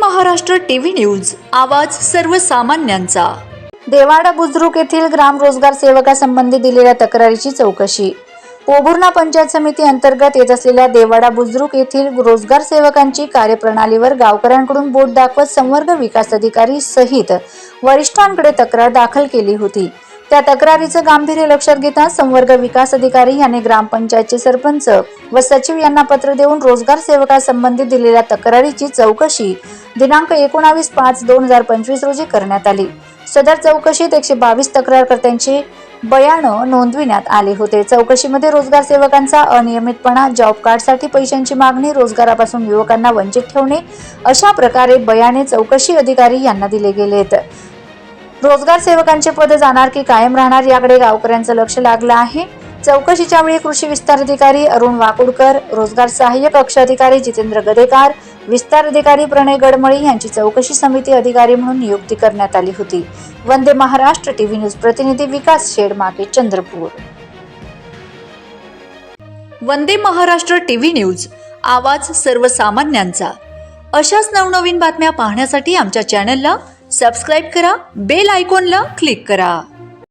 Maharashtra TV news आवाज सर्वसामान्यांचा. देवाडा बुद्रुक येथील ग्राम रोजगार सेवकासंबंधी दिलेल्या तक्रारीची चौकशी. पोभुर्णा पंचायत समिती अंतर्गत येत असलेल्या देवाडा बुद्रुक येथील रोजगार सेवकांची कार्यप्रणालीवर गावकऱ्यांकडून बोट दाखवत संवर्ग विकास अधिकारी सहित वरिष्ठांकडे तक्रार दाखल केली होती. त्या तक्रारीचं गांभीर्य लक्षात घेता संवर्ग विकास अधिकारी यांनी ग्रामपंचायतचे सरपंच व सचिव यांना पत्र देऊन रोजगार सेवकासंबंधी दिलेल्या तक्रारीची चौकशी दिनांक एकोणावीस पाच दोन हजार पंचवीस रोजी करण्यात आली. सदर चौकशीत एकशे बावीस तक्रारकर्त्यांची बयानं नोंदविण्यात आले होते. चौकशीमध्ये रोजगार सेवकांचा अनियमितपणा जॉब कार्डसाठी पैशांची मागणी रोजगारापासून युवकांना वंचित ठेवणे अशा प्रकारे बयाने चौकशी अधिकारी यांना दिले गेलेत. रोजगार सेवकांचे पद जाणार की कायम राहणार याकडे गावकऱ्यांचं लक्ष लागलं आहे. चौकशीच्या वेळी कृषी विस्तार अधिकारी अरुण वाकुडकर रोजगार सहाय्यक कक्ष अधिकारी जितेंद्र गदेकार विस्तार अधिकारी प्रणय गडमळी यांची चौकशी समिती अधिकारी म्हणून नियुक्ती करण्यात आली होती. वंदे महाराष्ट्र टीव्ही न्यूज प्रतिनिधी विकास शेडमाके चंद्रपूर. वंदे महाराष्ट्र टीव्ही न्यूज आवाज सर्वसामान्यांचा. अशाच नवनवीन बातम्या पाहण्यासाठी आमच्या चॅनलला सबस्क्राईब करा बेल आयकॉनला क्लिक करा.